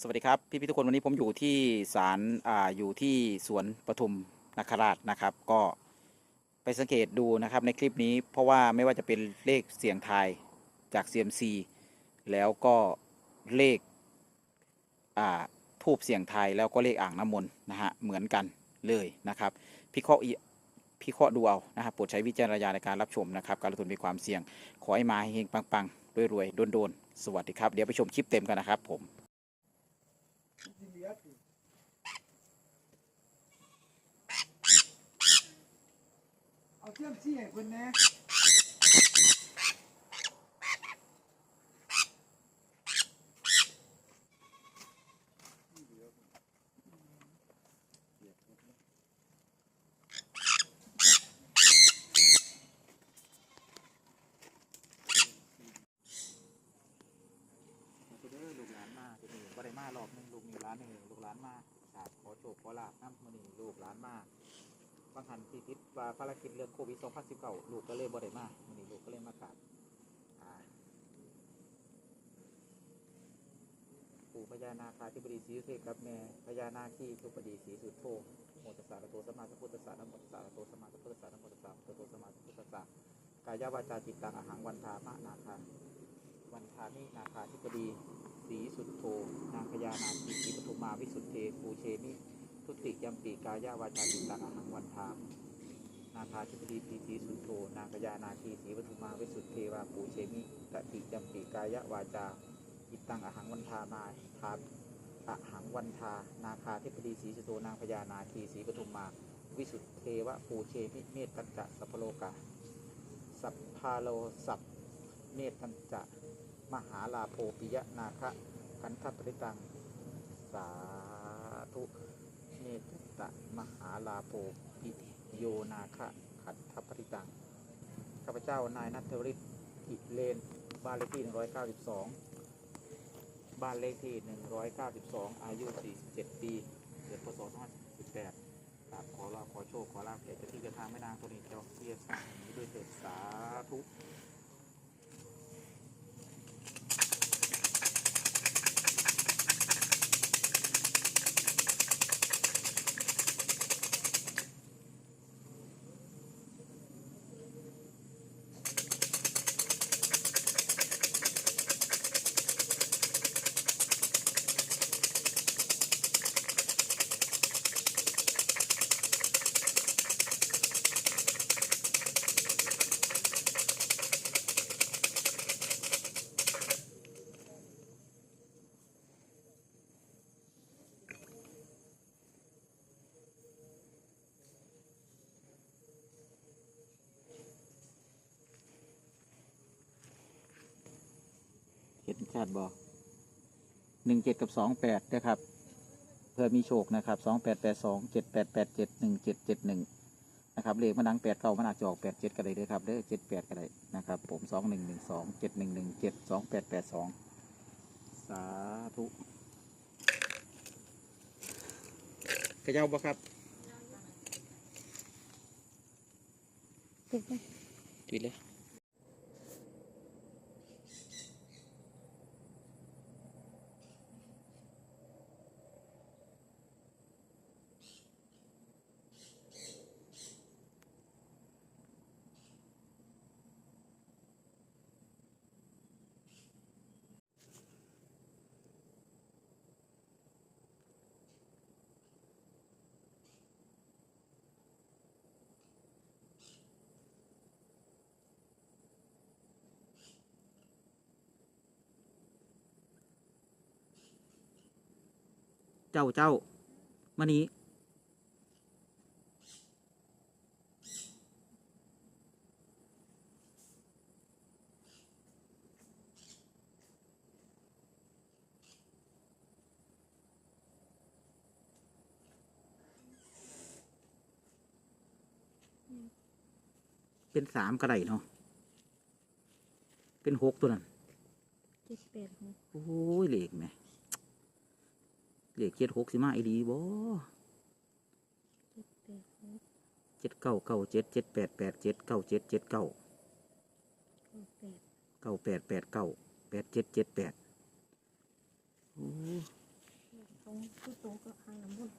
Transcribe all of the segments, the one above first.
สวัสดีครับ พี่พี่ทุกคนวันนี้ผมอยู่ที่ศาลอ่าอยู่ที่สวนปทุมนคราชนะครับ ก็ไปสังเกตดูนะครับในคลิปนี้เพราะว่าไม่ว่าจะเป็นเลขเสียงทายจาก CMC แล้วก็เลขอ่าทูบเสียงทายแล้วก็เลขอ่างน้ำมนต์นะฮะเหมือนกันเลยนะครับพิเคราะห์อีพิเคราะห์ดูเอานะครับโปรดใช้วิจารณญาณในการรับชมนะครับ การลงทุนมีความเสี่ยง ขอให้มาให้เฮงปังๆรวยๆโดนๆสวัสดีครับเดี๋ยวไปชมคลิปเต็มกันนะครับผม เอาเทียมซี่ให้เพิ่นแน่ลูกหลานมาตัวนี้บ่ได้มารอบหนึงลูกนี่หลานหนึ่งลูกหลานมาครับขอโชคขอลาบนำมื้อนี้ลูกหลานมา บางหันที่ติดว่าภารกิจเรื่องโควิด2019ลูกก็เลยบ่ได้มามื้อนี้ลูกก็เลยมากราบปู่พญานาคาธิบดีศรีสุเทพกับแม่พญานาคีทุปดีศรีสุโธโมตสสะรโตสมาสัมพุทธสสะนโมตสสะรโตสมาสัมพุทธสสะนโมตสสะรโตสมาสัมพุทธสสะกายวาจาจิตตังอาหังวันทามะนาคาวันทานินาคาธิปดีสีสุดโทนางพญานาคีปทุมมาวิสุทธเทปูเชมิ ทุติยมปีกายาวาจาจิตตังอหังวันทามนาคาธิปดีสีสีสุโทนางพญานาคีสีปทุมาวิสุทธเทวาปูเชมิตติยมปีกายาวาจาจิตตังอหังวันทามาทาอหังวันทา นาคาธิปดีสีสุโทนางพญานาคีสีปทุมมา วิสุทธเทวะปูเชมิเมตตัญจะสัพโลกาสัพพาโลสัพเมตตัญจะมหาลาโภปิยะนาคะ กันทัปริตัง สาธุ เนตตะมหาลาโภปิโยนาคะขันทัปริตัง ข้าพเจ้านายนัทริศอิเลน บ้านเลขที่ 192 บ้านเลขที่ 192 อายุ 47 ปีเกิดพศ2518ครับขอลาขอโชค ขอลาบแก่เจ้าที่เจ้าทางไม่นางตัวนี้เจ้าเรียกสั่งนี้ด้วยเถิดสาธุ เห็นชัดบอหนึ่งเจ็ดกับสองแปดนะครับ เพื่อมีโชคนะครับสองแปดแปดสองเจ็ดแปดแปดเจ็ดหนึ่งเจ็ดเจ็ดหนึ่งนะครับเลขมันดังแปดเก้ามันอาจจะออกแปดเจ็ดก็ได้ด้วยครับเด้อเจ็ดแปดก็ได้นะครับผมสองหนึ่งหนึ่งสองเจ็ดหนึ่งหนึ่งเจ็ดสองแปดแปดสองสาธุกระเจ้าบ่ครับปิดไหมปิดเลย เจ้าเจ้ามานี้เป็นสามก็ได้เนาะ เป็นหกตัวนั้นเจ็ดแปดหกโอ้ยเหล็กไหม เล็กเจ็ดหกสิมาอีดีบ่เจ็ดแปดหกเจ็ดเก้าเก้าเจ็ดเจ็ดแปดแปดเจ็ดเก้าเจ็ดเจ็ดเก้าเก้าแปดแปดเก้าแปดเจ็ดเจ็ดแปดโอ้คือโตก็อ่างน้ำมน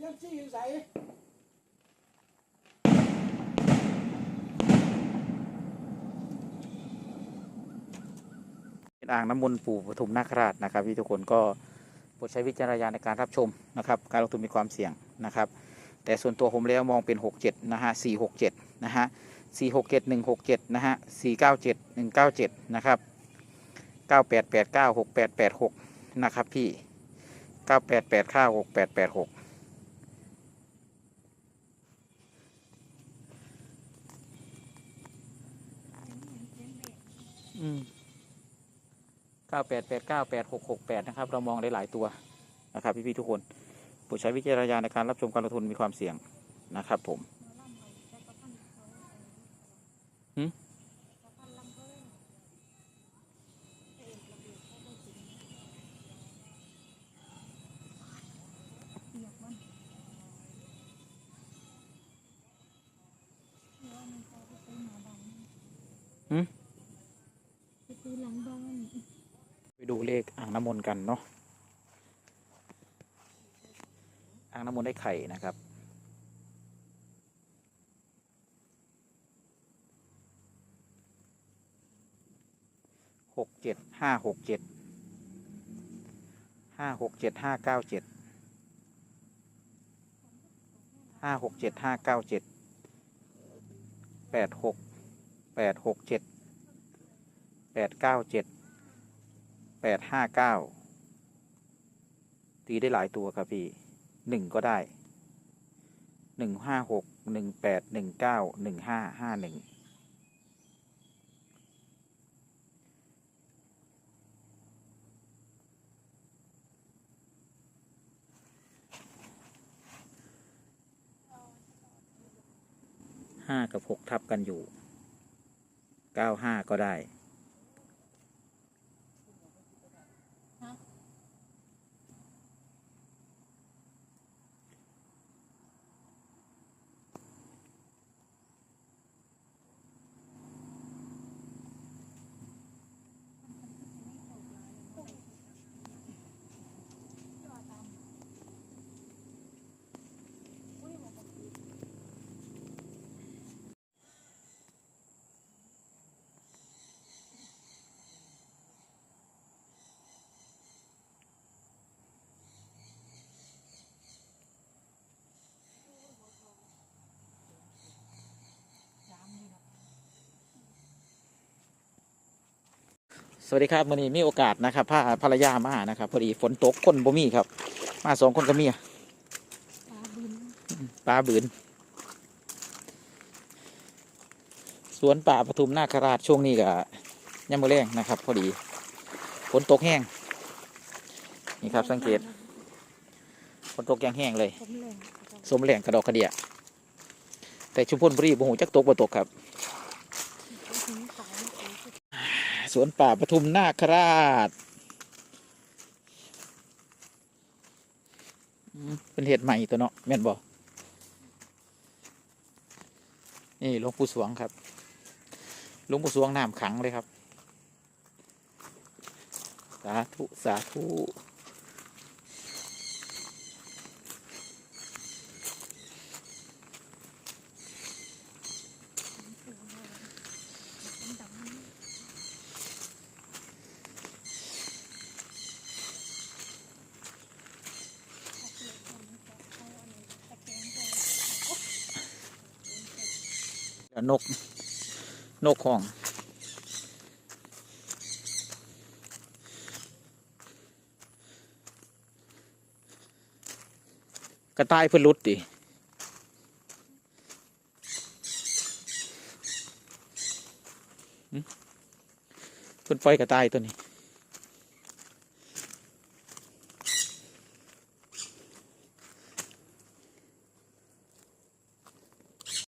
เสียมซี่อยู่ใส่อ่างน้ำมนต์ปู่ปทุมนาคราชนะครับพี่ทุกคนก็โปรดใช้วิจารณญาณในการรับชมนะครับ การลงทุนมีความเสี่ยงนะครับ แต่ส่วนตัวผมแล้วมองเป็น 67 นะฮะ 467 นะฮะ 467 167 นะฮะ 497 197 นะครับ 9889 6886 นะครับพี่ 9889 6886 อืมเก้าแปดแปดเก้าแปดหกหกแปดนะครับ เรามองได้หลายตัวนะครับ พี่ ๆ ทุกคนโปรดใช้วิจารณญาณในการรับชมการลงทุนมีความเสี่ยงนะครับ ผมหืม ไปซื้อหลังบ้าน ไป ดูเลขอ่างน้ำมนต์กันเนาะอ่างน้ำมนต์ได้ไข่นะครับ หกเจ็ดห้าหกเจ็ด ห้าหกเจ็ดห้าเก้าเจ็ด ห้าหกเจ็ดห้าเก้าเจ็ด แปดหก แปดหกเจ็ด แปดเก้าเจ็ด แปดห้าเก้าตีได้หลายตัวครับพี่หนึ่งก็ได้หนึ่งห้าหกหนึ่งแปดหนึ่งเก้าหนึ่งห้าห้าหนึ่งห้ากับหกทับกันอยู่เก้าห้าก็ได้ สวัสดีครับวันนี้มีโอกาสนะครับพาภรรยามานะครับพอดีฝนตกคนบ่มีครับ มาสองคนกับเมียปลาบินปลาบืนสวนป่าปทุมนาคราชช่วงนี้ก็ยังมือแรงนะครับ พอดีฝนตกแห้งนี่ครับสังเกตฝนตกแห้งๆเลยผมแหล่งสมแหล่งกระดอกกระเดียแต่ชุมพลบุรีบ่หูจักตกบ่ตกครับ ถึงสายเออ สวนป่าปทุมนาคราช เป็นเห็ดใหม่ตัวเนาะแม่นบ่นี่หลวงปู่สวงครับหลวงปู่สวงน้ำขังเลยครับ สาธุ สาธุ นก นกของ กระต่ายเพื่อลุดดิเพื่อนปล่กระต่ายตัวนี้